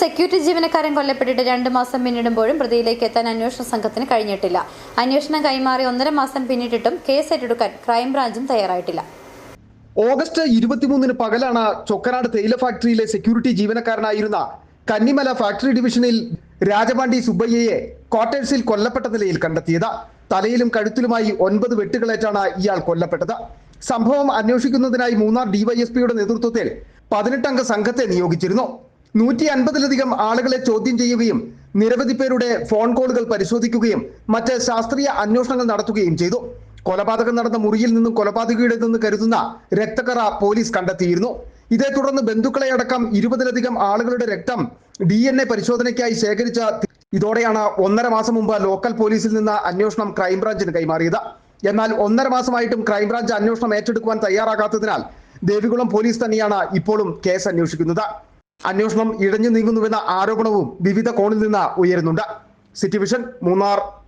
Security ജീവനക്കാരൻ കൊല്ലപ്പെട്ടിട്ട് രണ്ട് മാസം പിന്നിടുമ്പോഴും പ്രതിയിലേക്ക് എത്താൻ അന്വേഷണ സംഘത്തിന് കഴിഞ്ഞിട്ടില്ല. അന്വേഷണം കൈമാറി ഒന്നര മാസം പിന്നിട്ടിട്ടും കേസ് ഏറ്റെടുക്കാൻ ക്രൈംബ്രാഞ്ചും തയ്യാറായിട്ടില്ല. ഓഗസ്റ്റ് ഇരുപത്തിമൂന്നിന് പകലാണ് ചൊക്കനാട് തേയില ഫാക്ടറിയിലെ സെക്യൂരിറ്റി ജീവനക്കാരനായിരുന്ന കന്നിമല ഫാക്ടറി ഡിവിഷനിൽ രാജപാണ്ടി സുബ്ബയ്യയെ ക്വാർട്ടേഴ്സിൽ കൊല്ലപ്പെട്ട നിലയിൽ കണ്ടെത്തിയത്. തലയിലും കഴുത്തിലുമായി ഒൻപത് വെട്ടുകളേറ്റാണ് ഇയാൾ കൊല്ലപ്പെട്ടത്. സംഭവം അന്വേഷിക്കുന്നതിനായി മൂന്നാർ ഡിവൈഎസ്പിയുടെ നേതൃത്വത്തിൽ പതിനെട്ടംഗ സംഘത്തെ നിയോഗിച്ചിരുന്നു. നൂറ്റി അൻപതിലധികം ആളുകളെ ചോദ്യം ചെയ്യുകയും നിരവധി പേരുടെ ഫോൺ കോളുകൾ പരിശോധിക്കുകയും മറ്റ് ശാസ്ത്രീയ അന്വേഷണങ്ങൾ നടത്തുകയും ചെയ്തു. കൊലപാതകം നടന്ന മുറിയിൽ നിന്നും കൊലപാതകയുടെ നിന്ന് കരുതുന്ന രക്തക്കറ പോലീസ് കണ്ടെത്തിയിരുന്നു. ഇതേ തുടർന്ന് ബന്ധുക്കളെ അടക്കം ഇരുപതിലധികം ആളുകളുടെ രക്തം ഡി എൻ എ പരിശോധനയ്ക്കായി ശേഖരിച്ച ഇതോടെയാണ് ഒന്നര മാസം മുമ്പ് ലോക്കൽ പോലീസിൽ നിന്ന് അന്വേഷണം ക്രൈംബ്രാഞ്ചിന് കൈമാറിയത്. എന്നാൽ ഒന്നര മാസമായിട്ടും ക്രൈംബ്രാഞ്ച് അന്വേഷണം ഏറ്റെടുക്കുവാൻ തയ്യാറാകാത്തതിനാൽ ദേവികുളം പോലീസ് തന്നെയാണ് ഇപ്പോഴും കേസ് അന്വേഷിക്കുന്നത്. അന്വേഷണം ഇഴഞ്ഞു നീങ്ങുന്നുവെന്ന ആരോപണവും വിവിധ കോണിൽ നിന്ന് ഉയരുന്നുണ്ട്. City vision Munnar.